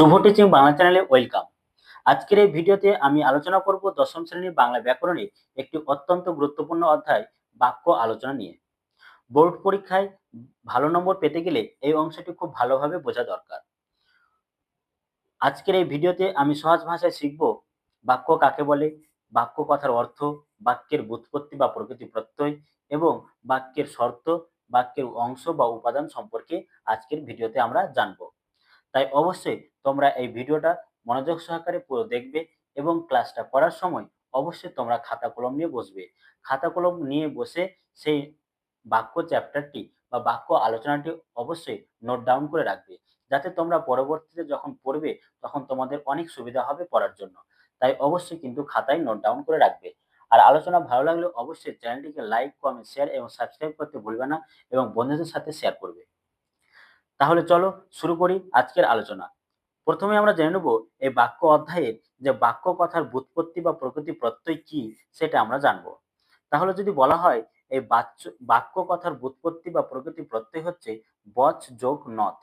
শুভ teaching Bangla চ্যানেলে welcome. আজকের এই ভিডিওতে আমি আলোচনা করব দশম শ্রেণির বাংলা ব্যাকরণের একটি অত্যন্ত গুরুত্বপূর্ণ অধ্যায়, বাক্য আলোচনা নিয়ে। বোর্ড পরীক্ষায় ভালো নম্বর পেতে গেলে এই অংশটি খুব ভালোভাবে বোঝা দরকার। আজকের এই ভিডিওতে আমি সহজ ভাষায় শিখব বাক্য কাকে বলে, বাক্য কথার অর্থ, বাক্যের বুৎপত্তি বা প্রকৃতি প্রত্যয় এবং বাক্যের শর্ত, বাক্যের অংশ বা উপাদান সম্পর্কে আজকের ভিডিওতে আমরা জানব। তাই অবশ্যই তোমরা এই ভিডিওটা মনোযোগ সহকারে পুরো দেখবে এবং ক্লাসটা করার সময় অবশ্যই তোমরা খাতা কলম নিয়ে বসবে। খাতা কলম নিয়ে বসে সেই বাক্য চ্যাপ্টারটি বা বাক্য আলোচনাটি অবশ্যই নোট ডাউন করে রাখবে। যাতে তোমরা পরবর্তীতে যখন পড়বে তখন তোমাদের অনেক সুবিধা হবে পড়ার জন্য। তাই অবশ্যই কিন্তু খাতায় নোট ডাউন করে রাখবে। আর আলোচনা ভালো লাগলে অবশ্যই চ্যানেলটিকে লাইক কমেন্ট শেয়ার এবং সাবস্ক্রাইব করতে ভুলবে না এবং বন্ধুদের সাথে শেয়ার করবে। তাহলে চলো শুরু করি আজকের আলোচনা। প্রথমে আমরা জেনে নেব এই বাক্য অধ্যায়ের যে বাক্য কথার বুৎপত্তি বা প্রকৃতি প্রত্যয় কি সেটা আমরা জানব। তাহলে যদি বলা হয় এই বাক্য কথার বুৎপত্তি বা প্রকৃতি প্রত্যয় হচ্ছে বচ যোগ নথ।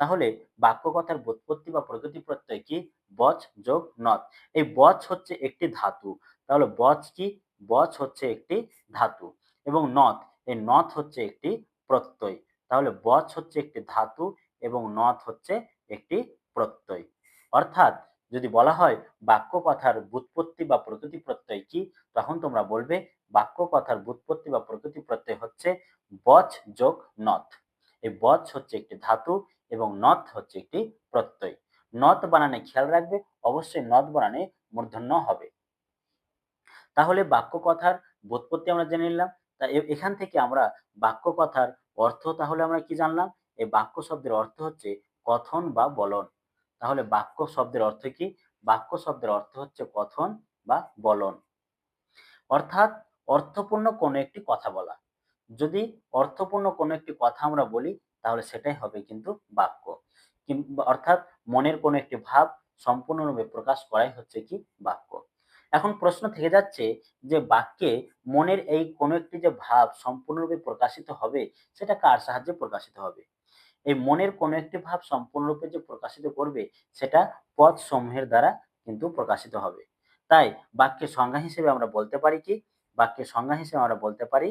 তাহলে বাক্য কথার বুৎপত্তি বা প্রকৃতি প্রত্যয় কি? বচ যোগ নথ। এই বচ হচ্ছে একটি ধাতু। তাহলে বচ কি? বচ হচ্ছে একটি ধাতু। এবং নথ, এই নথ হচ্ছে একটি প্রত্যয়। তাহলে বচ হচ্ছে একটি ধাতু এবং নথ হচ্ছে একটি প্রত্যয়। অর্থাৎ যদি বলা হয় বাক্য কথার বুৎপত্তি বা প্রকৃতি প্রত্যয় কি, তখন তোমরা বলবে বাক্য কথার বুৎপত্তি বা প্রকৃতি প্রত্যয় হচ্ছে বচ যোগ নথ। এই বচ হচ্ছে একটি ধাতু এবং নথ হচ্ছে একটি প্রত্যয়। নথ বানানে খেয়াল রাখবে, অবশ্যই নথ বানানে মূর্ধন্য হবে। তাহলে বাক্য কথার বুৎপত্তি আমরা জেনে নিলাম। তা এখান থেকে আমরা বাক্য কথার অর্থ তাহলে আমরা কি জানলাম? এই বাক্য শব্দের অর্থ হচ্ছে কথন বা বলন। তাহলে বাক্য শব্দের অর্থ কি? বাক্য শব্দের অর্থ হচ্ছে কথন বা বলন। অর্থাৎ অর্থপূর্ণ কোনো একটি কথা বলা। যদি অর্থপূর্ণ কোনো একটি কথা আমরা বলি, তাহলে সেটাই হবে কিন্তু বাক্য। অর্থাৎ মনের কোনো একটি ভাব সম্পূর্ণরূপে প্রকাশ করাই হচ্ছে কি? বাক্য। এখন প্রশ্ন থেকে যাচ্ছে যে বাক্যে মনের এই কোনো একটি যে ভাব সম্পূর্ণরূপে প্রকাশিত হবে, সেটা কার সাহায্যে প্রকাশিত হবে? এই মনের কোনো একটি ভাব সম্পূর্ণরূপে যে প্রকাশিত করবে, সেটা পদ সমূহের দ্বারা কিন্তু প্রকাশিত হবে। তাই বাক্যের সংজ্ঞা হিসেবে আমরা বলতে পারি কি? বাক্যের সংজ্ঞা হিসেবে আমরা বলতে পারি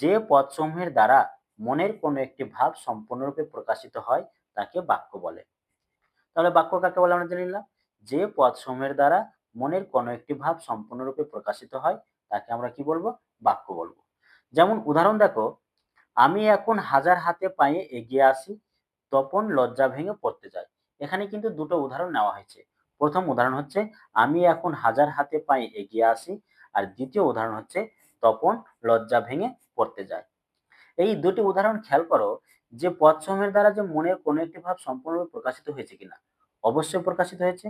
যে পদ সমূহের দ্বারা মনের কোনো একটি ভাব সম্পূর্ণরূপে প্রকাশিত হয়, তাকে বাক্য বলে। তাহলে বাক্য কাকে বলে আমরা জেনে নিলাম? যে পদ সমূহের দ্বারা মনের কোনো একটি ভাব সম্পূর্ণরূপে প্রকাশিত হয়, তাকে আমরা কি বলব? বাক্য বলব। যেমন উদাহরণ দেখো, আমি এখন হাজার হাতে পায়ে এগিয়ে আসি, তপন লজ্জা ভেঙে পড়তে যায়। এখানে কিন্তু দুটো উদাহরণ নেওয়া হয়েছে। প্রথম উদাহরণ হচ্ছে, আমি এখন হাজার হাতে পায়ে এগিয়ে আসি, আর দ্বিতীয় উদাহরণ হচ্ছে, তপন লজ্জা ভেঙে পড়তে যায়। এই দুটি উদাহরণ খেয়াল করো, যে পদসমূহের দ্বারা যে মনের কোনো একটি ভাব সম্পূর্ণরূপে প্রকাশিত হয়েছে কিনা। অবশ্যই প্রকাশিত হয়েছে।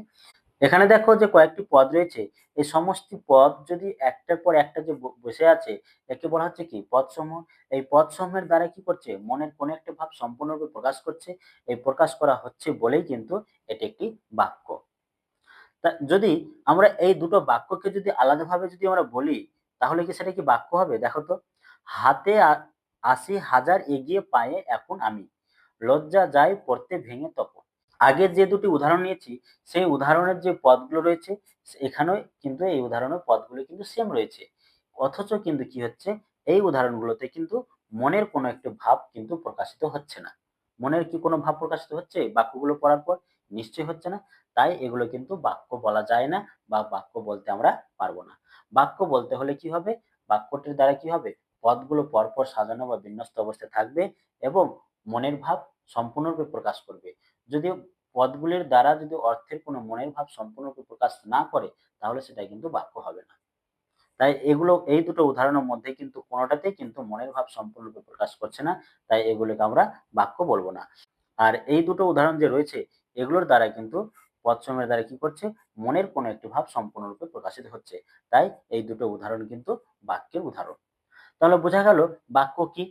এখানে দেখো যে কয়েকটি পদ রয়েছে। এই সমস্ত পদ যদি একটার পর একটা যে বসে আছে, একে বলা হচ্ছে কি? পদসমূহ। এই পদসমূহের দ্বারা কি করছে? মনের কোন একটা ভাব সম্পূর্ণরূপে প্রকাশ করছে। এই প্রকাশ করা হচ্ছে বলেই কিন্তু এটি একটি বাক্য। তা যদি আমরা এই দুটো বাক্যকে যদি আলাদাভাবে যদি আমরা বলি, তাহলে কি সেটা কি বাক্য হবে? দেখো তো। হাতে আশি হাজার এগিয়ে পায়ে এখন আমি। লজ্জা যাই পড়তে ভেঙে তপন। আগে যে দুটি উদাহরণ নিয়েছি, সেই উদাহরণের যে পদগুলো রয়েছে, এখানেও কিন্তু এই উদাহরণের পদগুলো কিন্তু সেম রয়েছে। অথচ কিন্তু কি হচ্ছে, এই উদাহরণগুলোতে কিন্তু মনের কোনো একটি ভাব কিন্তু প্রকাশিত হচ্ছে না। মনের কি কোনো ভাব প্রকাশিত হচ্ছে? বাক্যগুলো পড়ার পর নিশ্চয়ই হচ্ছে না। তাই এগুলো কিন্তু বাক্য বলা যায় না বা বাক্য বলতে আমরা পারব না। বাক্য বলতে হলে কি হবে? বাক্যটির দ্বারা কি হবে? পদগুলো পরপর সাজানো বা বিন্যস্ত অবস্থায় থাকবে এবং মনের ভাব সম্পূর্ণরূপে প্রকাশ করবে। যদি পদগুলির দ্বারা যদি অর্থের কোনো মনের ভাব সম্পূর্ণরূপে প্রকাশ না করে, তাহলে সেটা কিন্তু বাক্য হবে না। তাই এগুলো, এই দুটো উদাহরণের মধ্যে কিন্তু কোনোটাতেই কিন্তু মনের ভাব সম্পূর্ণরূপে প্রকাশ করছে না, তাই এগুলোকে আমরা বাক্য বলব না। আর এই দুটো উদাহরণ যে রয়েছে, এগুলোর দ্বারা কিন্তু পদসমূহের দ্বারা কি করছে? মনের কোনো একটি ভাব সম্পূর্ণরূপে প্রকাশিত হচ্ছে। তাই এই দুটো উদাহরণ কিন্তু বাক্যের উদাহরণ। তাহলে বোঝা গেল বাক্য কি?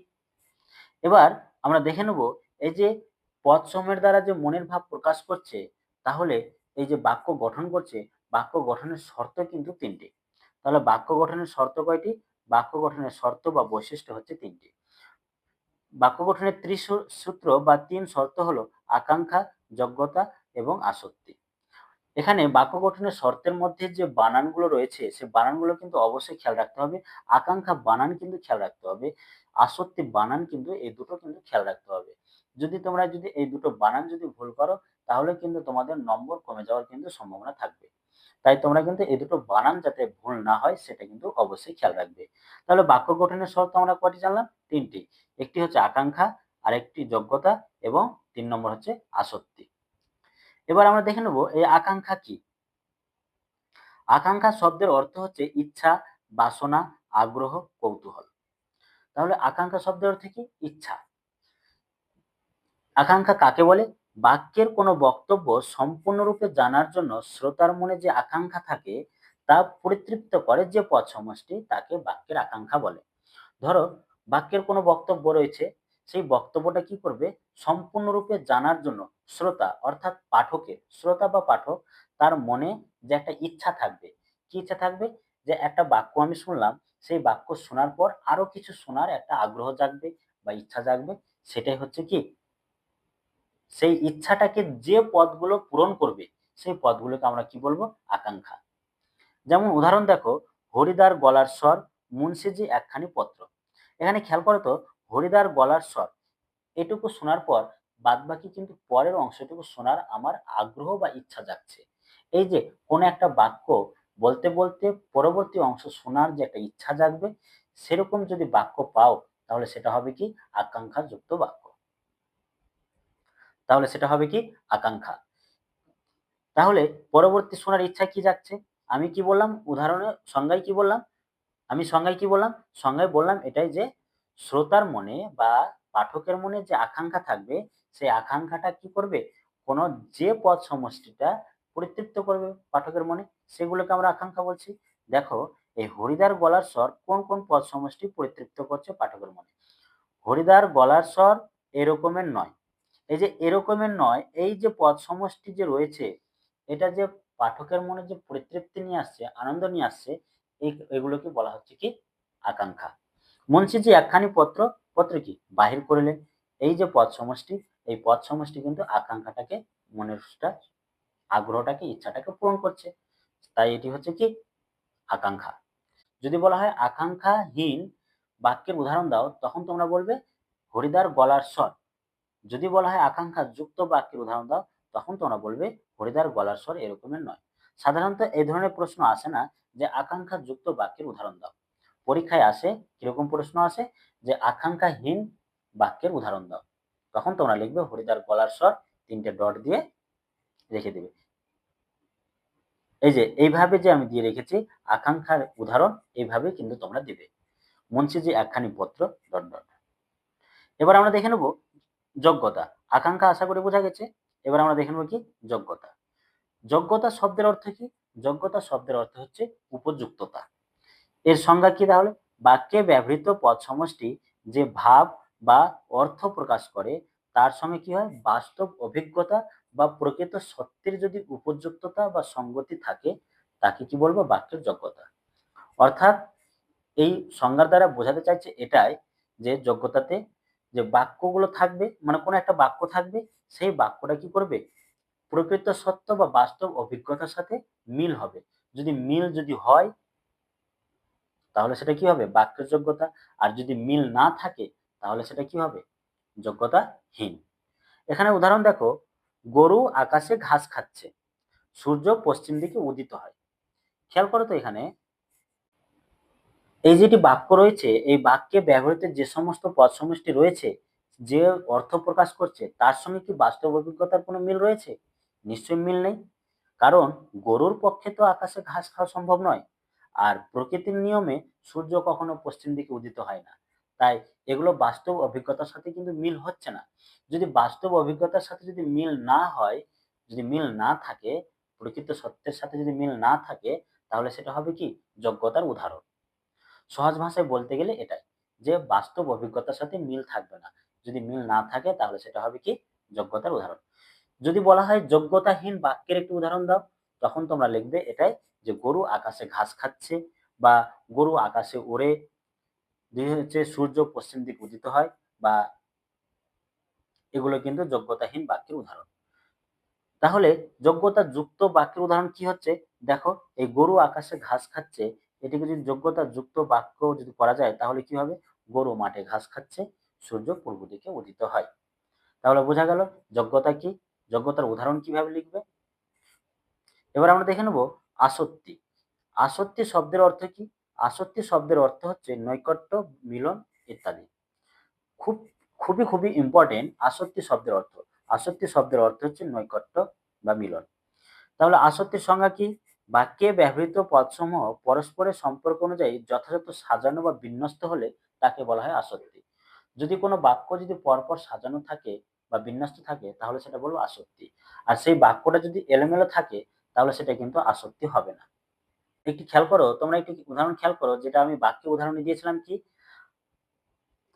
এবার আমরা দেখে নেব, এই যে পদ দ্বারা যে মনের ভাব প্রকাশ করছে, তাহলে এই যে বাক্য গঠন করছে, বাক্য গঠনের শর্ত কিন্তু তিনটি। তাহলে বাক্য গঠনের শর্ত কয়টি? বাক্য গঠনের শর্ত বা বৈশিষ্ট্য হচ্ছে তিনটি। বাক্য গঠনের ত্রিসূত্র বা তিন শর্ত হলো আকাঙ্ক্ষা, যোগ্যতা এবং আসক্তি। এখানে বাক্য গঠনের শর্তের মধ্যে যে বানানগুলো রয়েছে, সে বানানগুলো কিন্তু অবশ্যই খেয়াল রাখতে হবে। আকাঙ্ক্ষা বানান কিন্তু খেয়াল রাখতে হবে। আসক্তি বানান কিন্তু, এই দুটো কিন্তু খেয়াল রাখতে হবে। যদি তোমরা যদি এই দুটো বানান যদি ভুল করো, তাহলে কিন্তু তোমাদের নম্বর কমে যাওয়ার কিন্তু সম্ভাবনা থাকবে। তাই তোমরা কিন্তু এই দুটো বানান যাতে ভুল না হয়, সেটা কিন্তু অবশ্যই খেয়াল রাখবে। তাহলে বাক্য গঠনের শর্ত আমরা কটি জানলাম? তিনটি। একটি হচ্ছে আকাঙ্ক্ষা আর একটি যোগ্যতা এবং তিন নম্বর হচ্ছে আসক্তি। এবার আমরা দেখে নেব, এই আকাঙ্ক্ষা কি? আকাঙ্ক্ষা শব্দের অর্থ হচ্ছে ইচ্ছা, বাসনা, আগ্রহ, কৌতূহল। তাহলে আকাঙ্ক্ষা শব্দের অর্থ কি? ইচ্ছা। আকাঙ্ক্ষা কাকে বলে? বাক্যের কোনো বক্তব্য সম্পূর্ণরূপে জানার জন্য শ্রোতার মনে যে আকাঙ্ক্ষা থাকে, তা পরিতৃপ্ত করে যে পদ সমষ্টি, তাকে বাক্যের আকাঙ্ক্ষা বলে। ধরো, বাক্যের কোনো বক্তব্য রয়েছে, সেই বক্তব্যটা কি করবে? সম্পূর্ণরূপে জানার জন্য শ্রোতা, অর্থাৎ পাঠকের, শ্রোতা বা পাঠক, তার মনে যে একটা ইচ্ছা থাকবে। কি ইচ্ছা থাকবে? যে একটা বাক্য আমি শুনলাম, সেই বাক্য শোনার পর আরও কিছু শোনার একটা আগ্রহ জাগবে বা ইচ্ছা জাগবে। সেটাই হচ্ছে কি? সেই ইচ্ছাটাকে যে পদগুলো পূরণ করবে, সেই পদগুলোকে আমরা কি বলব? আকাঙ্ক্ষা। যেমন উদাহরণ দেখো হরিদার গলার স্বর মুন্সিজি একখানি পত্র। এখানে খেয়াল করো তো হরিদার গলার স্বর, এটুকু শোনার পর বাদ বাকি কিন্তু পরের অংশটুকু শোনার আমার আগ্রহ বা ইচ্ছা যাচ্ছে এই যে কোনো একটা বাক্য বলতে বলতে পরবর্তী অংশ শোনার যে একটা ইচ্ছা জাগবে, সেরকম যদি বাক্য পাও, তাহলে সেটা হবে কি? আকাঙ্ক্ষা যুক্ত বাক্য। তাহলে সেটা হবে কি? আকাঙ্ক্ষা। তাহলে পরবর্তী শোনার ইচ্ছা কি যাচ্ছে আমি কি বললাম? উদাহরণে সংজ্ঞায় কি বললাম? আমি সংজ্ঞায় কি বললাম? সংজ্ঞায় বললাম এটাই যে শ্রোতার মনে বা পাঠকের মনে যে আকাঙ্ক্ষা থাকবে, সেই আকাঙ্ক্ষাটা কি করবে? কোনো যে পদ সমষ্টিটা পরিতৃপ্ত করবে পাঠকের মনে, সেগুলোকে আমরা আকাঙ্ক্ষা বলছি। দেখো, এই হরিদার গলার স্বর কোন কোন পদ সমষ্টি পরিতৃপ্ত করছে পাঠকের মনে? হরিদার গলার স্বর এরকমের নয়। এই যে এরকমের নয়, এই যে পদ সমষ্টি যে রয়েছে, এটা যে পাঠকের মনে যে পরিতৃপ্তি নিয়ে আসছে, আনন্দ নিয়ে আসছে, এই, এগুলোকে বলা হচ্ছে কি? আকাঙ্ক্ষা। মুন্সিজি একখানি পত্র পত্র কি? বাহির করলেন। এই যে পদ সমষ্টি এই পদ সমষ্টি কিন্তু আকাঙ্ক্ষাটাকে মনের আগ্রহটাকে, ইচ্ছাটাকে পূরণ করছে। তাই এটি হচ্ছে কি? আকাঙ্ক্ষা। যদি বলা হয় আকাঙ্ক্ষাহীন বাক্যের উদাহরণ দাও, তখন তোমরা বলবে, হরিদার গলার স্বর। যদি বলা হয় আকাঙ্ক্ষা যুক্ত বাক্যের উদাহরণ দাও, তখন তোমরা বলবে, হরিদার গলার স্বর এরকমের নয়। সাধারণত এই ধরনের প্রশ্ন আসে না যে আকাঙ্ক্ষা যুক্ত বাক্যের উদাহরণ দাও। পরীক্ষায় আসে কীরকম প্রশ্ন আসে? যে আকাঙ্ক্ষাহীন বাক্যের উদাহরণ দাও। তখন তোমরা লিখবে, হরিদার গলার স্বর তিনটে ডট দিয়ে রেখে দেবে। এই যে, এইভাবে যে আমি দিয়ে রেখেছি, আকাঙ্ক্ষার উদাহরণ এইভাবে কিন্তু তোমরা দিবে। মুন্সিজি একখানি পত্র, ডট ডট। এবার আমরা দেখে নেব যোগ্যতা। আকাঙ্ক্ষা আশা করে বোঝা গেছে। এবার আমরা দেখে নেব কি? যোগ্যতা। যোগ্যতা শব্দের অর্থ কি? যোগ্যতা শব্দের অর্থ হচ্ছে উপযুক্ততা। এর সংজ্ঞা কি তাহলে? বাক্যে ব্যবহৃত পদ সমষ্টি যে ভাব বা অর্থ প্রকাশ করে, তার সঙ্গে কি হয়? বাস্তব অভিজ্ঞতা বা প্রকৃত সত্যের যদি উপযুক্ততা বা সঙ্গতি থাকে, তাকে কি বলব? বাক্যের যোগ্যতা। অর্থাৎ এই সংজ্ঞার দ্বারা বোঝাতে চাইছে এটাই যে যোগ্যতাতে যে বাক্যগুলো থাকবে মানে কোনো একটা বাক্য থাকবে, সেই বাক্যটা কি করবে? প্রকৃত সত্য বা বাস্তব অভিজ্ঞতার সাথে মিল হবে। যদি মিল যদি হয়, তাহলে সেটা কি হবে? বাক্যের যোগ্যতা। আর যদি মিল না থাকে, তাহলে সেটা কি হবে? যোগ্যতাহীন। এখানে উদাহরণ দেখো, গরু আকাশে ঘাস খাচ্ছে, সূর্য পশ্চিম দিকে উদিত হয়। খেয়াল করো তো এখানে এই যেটি বাক্য রয়েছে, এই বাক্যে ব্যবহৃত যে সমস্ত পদ সমষ্টি রয়েছে, যে অর্থ প্রকাশ করছে, তার সঙ্গে কি বাস্তব অভিজ্ঞতার কোনো মিল রয়েছে? নিশ্চয়ই মিল নেই। কারণ গরুর পক্ষে তো আকাশে ঘাস খাওয়া সম্ভব নয়, আর প্রকৃতির নিয়মে সূর্য কখনো পশ্চিম দিকে উদিত হয় না। তাই এগুলো বাস্তব অভিজ্ঞতার সাথে কিন্তু মিল হচ্ছে না। যদি বাস্তব অভিজ্ঞতার সাথে যদি মিল না হয়, যদি মিল না থাকে, প্রকৃত সত্যের সাথে যদি মিল না থাকে, তাহলে সেটা হবে কি? যোগ্যতার উদাহরণ। সহজ ভাষায় বলতে গেলে এটাই যে, বাস্তব অভিজ্ঞতার সাথে মিল থাকবে না। যদি মিল না থাকে, তাহলে সেটা হবে কি? যোগ্যতার উদাহরণ। যদি বলা হয় যোগ্যতাহীন বাক্যের একটি উদাহরণ দাও, তখন তোমরা লিখবে এটাই যে, গরু আকাশে ঘাস খাচ্ছে বা গরু আকাশে ওড়ে দুই হচ্ছে সূর্য পশ্চিম দিক উদিত হয় বা এগুলো কিন্তু যোগ্যতাহীন বাক্যের উদাহরণ। তাহলে যোগ্যতা যুক্ত বাক্যের উদাহরণ কি হচ্ছে? দেখো, এই গরু আকাশে ঘাস খাচ্ছে এটিকে যদি যোগ্যতা যুক্ত বাক্য যদি করা যায়, তাহলে কি হবে? গরু মাঠে ঘাস খাচ্ছে, সূর্য পূর্ব দিকে উদিত হয়। তাহলে বোঝা গেল যোগ্যতা কি? যোগ্যতার উদাহরণ কীভাবে লিখবে? এবার আমরা দেখে নেব আসত্তি আসত্তি শব্দের অর্থ কি? আসত্তি শব্দের অর্থ হচ্ছে নৈকট্য, মিলন ইত্যাদি। খুব, খুবই খুবই ইম্পর্টেন্ট আসত্তি শব্দের অর্থ। আসত্তি শব্দের অর্থ হচ্ছে নৈকট্য বা মিলন। তাহলে আসক্তির সংজ্ঞা কি? বাক্যে ব্যবহৃত পদসমূহ পরস্পরের সম্পর্ক অনুযায়ী যথাযথ সাজানো বা বিন্যস্ত হলে তাকে বলা হয় আসক্তি। যদি কোনো বাক্য যদি পরপর সাজানো থাকে বা বিন্যস্ত থাকে, তাহলে সেটা বলব আসক্তি। আর সেই বাক্যটা যদি এলোমেলো থাকে, তাহলে সেটা কিন্তু আসক্তি হবে না। একটি খেয়াল করো, তোমরা একটি উদাহরণ খেয়াল করো, যেটা আমি বাক্যে উদাহরণ দিয়েছিলাম কি?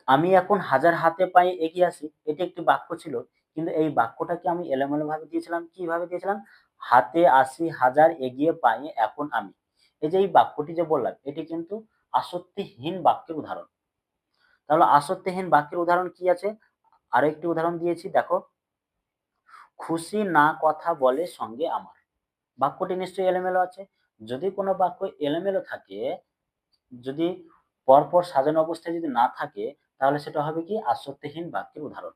আমি এখন হাজার হাতে পায়ে এগিয়ে আসি এটি একটি বাক্য ছিল, কিন্তু এই বাক্যটাকে আমি এলোমেলো ভাবে দিয়েছিলাম, কীভাবে দিয়েছিলাম? হাতে আসি হাজার এগিয়ে পায়ে এখন আমি। এই যে এই বাক্যটি যে বললাম, এটি কিন্তু আসক্তিহীন বাক্যের উদাহরণ। তাহলে আসক্তিহীন বাক্যের উদাহরণ কি আছে? আরও একটি উদাহরণ দিয়েছি, দেখো। খুশি না কথা বলে সঙ্গে আমার। বাক্যটি নিশ্চয়ই এলোমেলো আছে? যদি কোনো বাক্য এলোমেলো থাকে, যদি পরপর সাজানো অবস্থায় যদি না থাকে, তাহলে সেটা হবে কি? আসক্তিহীন বাক্যের উদাহরণ।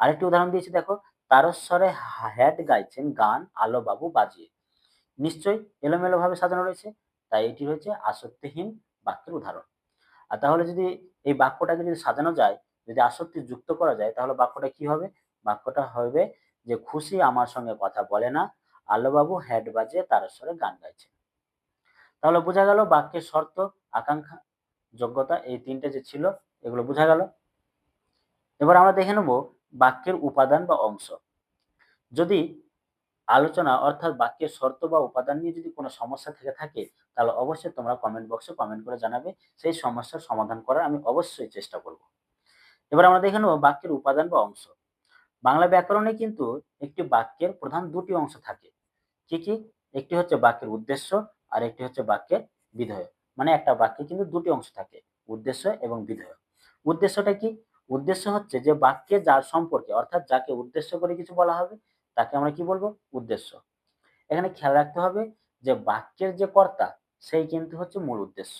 আরেকটি উদাহরণ দিয়েছি, দেখো। তারস্বরে হ্যাট গাইছেন গান আলো বাবু বাজিয়ে। নিশ্চয়ই এলোমেলো ভাবে সাজানো রয়েছে, তাই এটি রয়েছে আসক্তিহীন বাক্যের উদাহরণ। আর তাহলে যদি এই বাক্যটাকে যদি সাজানো যায়, যদি আসক্তি যুক্ত করা যায়, তাহলে বাক্যটা কি হবে? বাক্যটা হবে যে, খুশি আমার সঙ্গে কথা বলে না, আলোবাবু হ্যাড বাজিয়ে তারস্বরে গান গাইছেন। তাহলে বোঝা গেল বাক্যের শর্ত, আকাঙ্ক্ষা, যোগ্যতা, এই তিনটে যে ছিল, এগুলো বোঝা গেল। এবার আমরা দেখে নেব বাক্যের উপাদান বা অংশ। যদি আলোচনা অর্থাৎ বাক্যের শর্ত বা উপাদান নিয়ে যদি কোনো সমস্যা থেকে থাকে, তাহলে অবশ্যই তোমরা কমেন্ট বক্সে কমেন্ট করে জানাবে। সেই সমস্যার সমাধান করার আমি অবশ্যই চেষ্টা করব। এবার আমরা দেখে নেব বাক্যের উপাদান বা অংশ। বাংলা ব্যাকরণে কিন্তু একটি বাক্যের প্রধান দুটি অংশ থাকে। কি কি? একটি হচ্ছে বাক্যের উদ্দেশ্য, আর একটি হচ্ছে বাক্যের বিধেয়। মানে একটা বাক্যে কিন্তু দুটি অংশ থাকে, উদ্দেশ্য এবং বিধেয়। উদ্দেশ্যটা কি? উদ্দেশ্য হচ্ছে যে বাক্যে যার সম্পর্কে, অর্থাৎ যাকে উদ্দেশ্য করে কিছু বলা হবে, তাকে আমরা কি বলব? উদ্দেশ্য। এখানে খেয়াল রাখতে হবে যে বাক্যের যে কর্তা, সেই কিন্তু হচ্ছে মূল উদ্দেশ্য।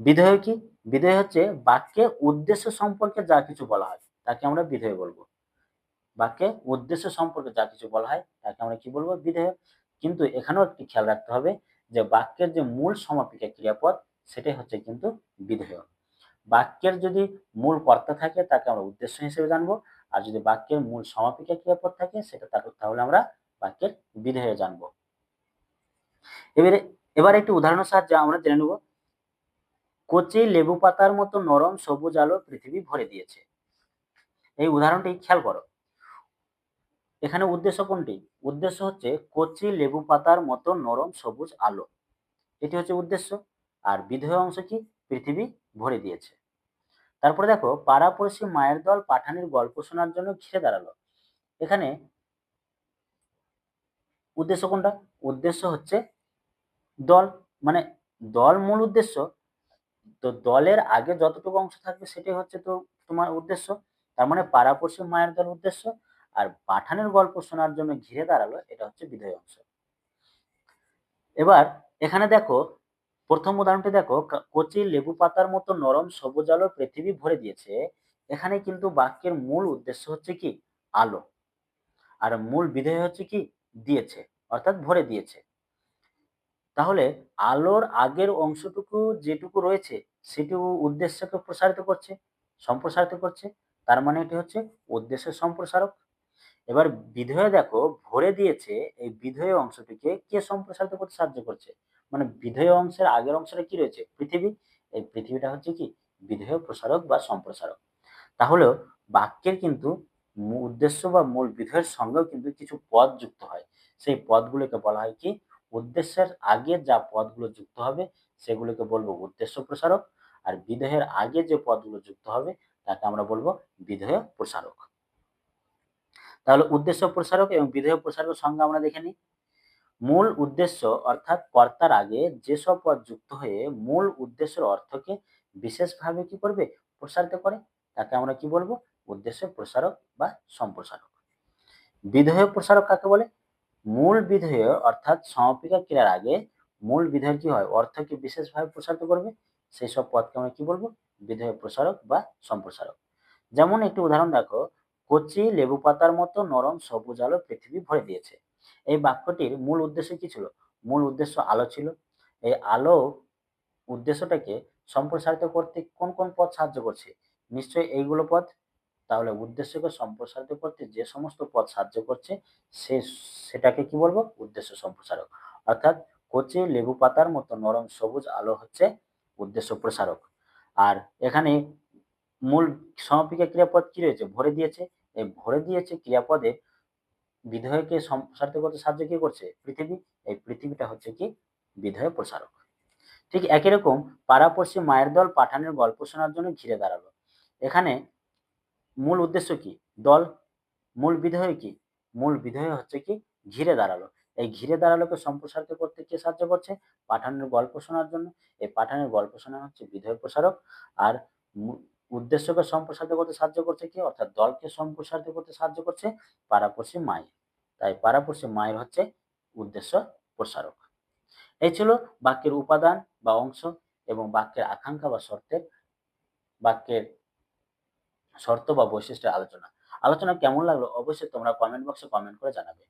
বিধেয় কি? বিধেয় হচ্ছে বাক্যের উদ্দেশ্য সম্পর্কে যা কিছু বলা হয়, তাকে আমরা বিধেয় বলব। বাক্যে উদ্দেশ্য সম্পর্কে যা কিছু বলা হয়, তাকে আমরা কি বলব? বিধেয়। কিন্তু এখানেও একটি খেয়াল রাখতে হবে যে বাক্যের যে মূল সমাপিকা ক্রিয়াপদ, সেটাই হচ্ছে কিন্তু বিধেয়। বাক্যের যদি মূল কর্তা থাকে, তাকে আমরা উদ্দেশ্য হিসেবে জানব। আর যদি বাক্যের মূল সমাপিকা ক্রিয়াপদ থাকে, সেটা তাহলে আমরা বাক্যের বিধেয় জানব। এবারে, এবার একটি উদাহরণের সাহায্যে আমরা জেনে নেব, কচি লেবু পাতার মতো নরম সবুজ আলো পৃথিবী ভরে দিয়েছে। এই উদাহরণটি খেয়াল করো। এখানে উদ্দেশ্য কোনটি? উদ্দেশ্য হচ্ছে কচি লেবু পাতার মতো নরম সবুজ আলো। এটি হচ্ছে উদ্দেশ্য। আর বিধেয় অংশ কি? পৃথিবী ভরে দিয়েছে। তারপরে দেখো, পাড়াপড়শি মায়ের দল পাঠানির গল্প শোনার জন্য ঘিরে দাঁড়াল। এখানে উদ্দেশ্য কোনটা? উদ্দেশ্য হচ্ছে দল। মানে দল মূল উদ্দেশ্য। তো দলের আগে যতটুকু অংশ থাকবে সেটাই হচ্ছে তো তোমার উদ্দেশ্য। তার মানে পাড়াপড়শি মায়ের দল উদ্দেশ্য। আর পাঠানের গল্প শোনার জন্য ঘিরে দাঁড়াল, এটা হচ্ছে বিধেয় অংশ। এবার এখানে দেখো প্রথম উদাহরণটি দেখো কচি লেবু পাতার মতো নরম সবুজ আলো পৃথিবী ভরে দিয়েছে। এখানে কিন্তু বাক্যের মূল উদ্দেশ্য হচ্ছে কি? আলো। আর মূল বিধেয় হচ্ছে কি? দিয়েছে, অর্থাৎ ভরে দিয়েছে। তাহলে আলোর আগের অংশটুকু যেটুকু রয়েছে সেটুকু উদ্দেশ্যকে প্রসারিত করছে, সম্প্রসারিত করছে। তার মানে এটি হচ্ছে উদ্দেশ্য সম্প্রসারক। এবার বিধেয় দেখো, ভরে দিয়েছে, এই বিধেয় অংশটিকে কে সম্প্রসারিত করতে সাহায্য করছে? মানে বিধেয় অংশের আগের অংশটা কি রয়েছে? পৃথিবী। এই পৃথিবীটা হচ্ছে কি? বিধেয় প্রসারক বা সম্প্রসারক। তাহলেও বাক্যের কিন্তু উদ্দেশ্য বা মূল বিধেয়ের সঙ্গেও কিন্তু কিছু পদ যুক্ত হয়। সেই পদগুলোকে বলা হয় কি? উদ্দেশ্যের আগে যা পদগুলো যুক্ত হবে, সেগুলোকে বলব উদ্দেশ্য প্রসারক। আর বিধেয়ের আগে যে পদগুলো যুক্ত হবে, তাকে আমরা বলব বিধেয় প্রসারক। তাহলে উদ্দেশ্য প্রসারক এবং বিধেয় প্রসারকের সঙ্গে আমরা দেখে নিই। মূল উদ্দেশ্য অর্থাৎ কর্তার আগে যেসব পদ যুক্ত হয়ে মূল উদ্দেশ্যের অর্থকে বিশেষভাবে কি করবে? প্রসারিত করে। তাকে আমরা কি বলব? উদ্দেশ্য প্রসারক বা সম্প্রসারক। বিধেয় প্রসারক কাকে বলে? মূল বিধেয় অর্থাৎ সমাপিকা ক্রিয়ার আগে মূল বিধেয় কি হয়? অর্থকে বিশেষভাবে প্রসারিত করবে। সেই সব পদকে আমরা কি বলব? বিধেয় প্রসারক বা সম্প্রসারক। যেমন একটি উদাহরণ দেখো। কচি লেবু পাতার মতো নরম সবুজ আলো পৃথিবী ভরে দিয়েছে। এই বাক্যটির মূল উদ্দেশ্য কি ছিল? মূল উদ্দেশ্য আলো ছিল। এই আলো উদ্দেশ্যটাকে সম্প্রসারিত করতে কোন কোন পথ সাহায্য করছে? নিশ্চয়ই এইগুলো পথ? তাহলে উদ্দেশ্যকে সম্প্রসারিত করতে যে সমস্ত পদ সাহায্য করছে, সে সেটাকে কি বলব? উদ্দেশ্য সম্প্রসারক। অর্থাৎ কচি লেবু পাতার মতো নরম সবুজ আলো হচ্ছে উদ্দেশ্য প্রসারক। আর এখানে মূল সমাপিকা ক্রিয়াপদ কি রয়েছে? ভরে দিয়েছে। এই ভরে দিয়েছে ক্রিয়াপদে বিধেয়কে সম্প্রসারিত করতে সাহায্য কি করছে? পৃথিবী। এই পৃথিবীটা হচ্ছে কি? বিধেয় প্রসারক। ঠিক একই রকম পাড়াপড়শি মায়ের দল পাঠানের গল্প শোনার জন্য ঘিরে দাঁড়াল। এখানে মূল উদ্দেশ্য কি? দল মূল বিধেয় কি? মূল বিধেয় হচ্ছে কি? ঘিরে দাঁড়াল। এই ঘিরে দাঁড়ালোকে সম্প্রসারিত করতে কে সাহায্য করছে? পাঠানের গল্প শোনার জন্য। এই পাঠানের গল্প শোনা হচ্ছে বিধেয় প্রসারক। আর উদ্দেশ্যকে সম্প্রসারিত করতে সাহায্য করছে কি? অর্থাৎ দলকে সম্প্রসারিত করতে সাহায্য করছে পাড়াপড়শি মায়ের। তাই পাড়াপড়শি মায়ের হচ্ছে উদ্দেশ্য প্রসারক। এই ছিল বাক্যের উপাদান বা অংশ এবং বাক্যের আকাঙ্ক্ষা বা শর্তের, বাক্যের শর্ত বা বৈশিষ্ট্যের আলোচনা। আলোচনা কেমন লাগল অবশ্যই তোমরা কমেন্ট বক্সে কমেন্ট করে জানাবে।